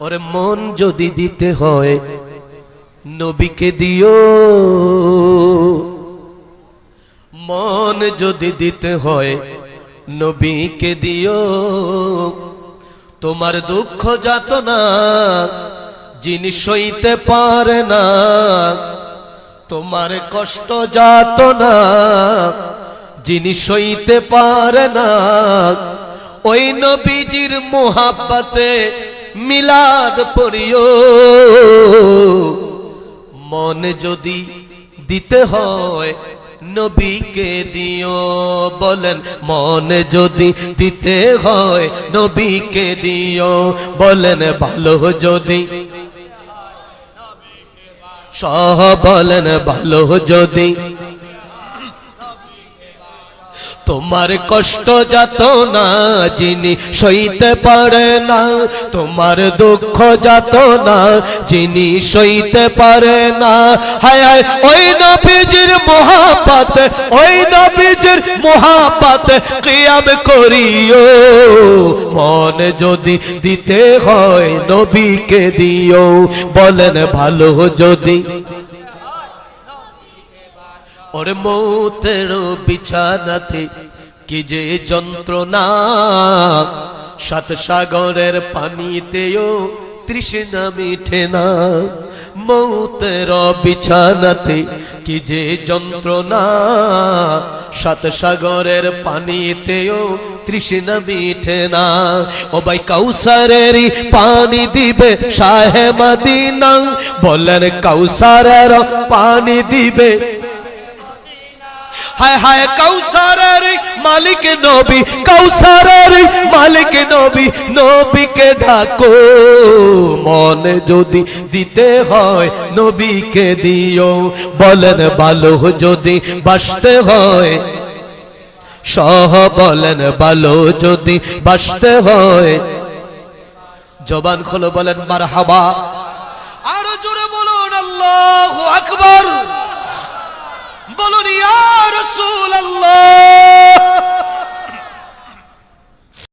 ওরে মন যদি দিতে হয়, নবীকে দিও। মন যদি দিতে হয়, নবীকে দিও। তোমার দুঃখ যাত না যিনি সইতে পারে না, তোমার কষ্ট যাত না যিনি সইতে পারে না, ওই নবীজির মোহাব্বাতে মিলাদ পড়িও। মন যদি দিতে হয় নবীকে দিও, বলেন, মন যদি দিতে হয় নবীকে দিও, বলেন, ভালো যদি সহ, বলেন, ভালো যদি তোমার কষ্ট যাত না, যিনি সইতে পারে না, তোমার দুঃখ যাত না, যিনি সইতে পারে না। হায় হায়, ওই নবীজির মহাপাত, ওই নবীজির মহাপাত কিয়াম করিও, মন যদি দিতে হয় নবীকে দিও, বলেন ভালো যদি। ওর মৌতের বিছানাতে কি যে যন্ত্রণা? সাত সাগরের পানিতেও তৃষ্ণা মিঠে না। মৌতের বিছানাতে কি যে যন্ত্রণা? সাত সাগরের পানিতেও তৃষ্ণা মিঠে না। ও ভাই কাউসারের পানি দিবে শাহে মদিনা। বলেন কাউসারের পানি দিবে হায় হায় কাউসারের মালিক নবী, কাউসারের মালিক নবী, নবীকে ডাকো। মনে যদি দিতে হয় নবীকে দিও, বলেন ভালো যদি বাসতে হয়, সহ বলেন ভালো যদি বাসতে হয়। জবান খোলো বলেন মার হাবা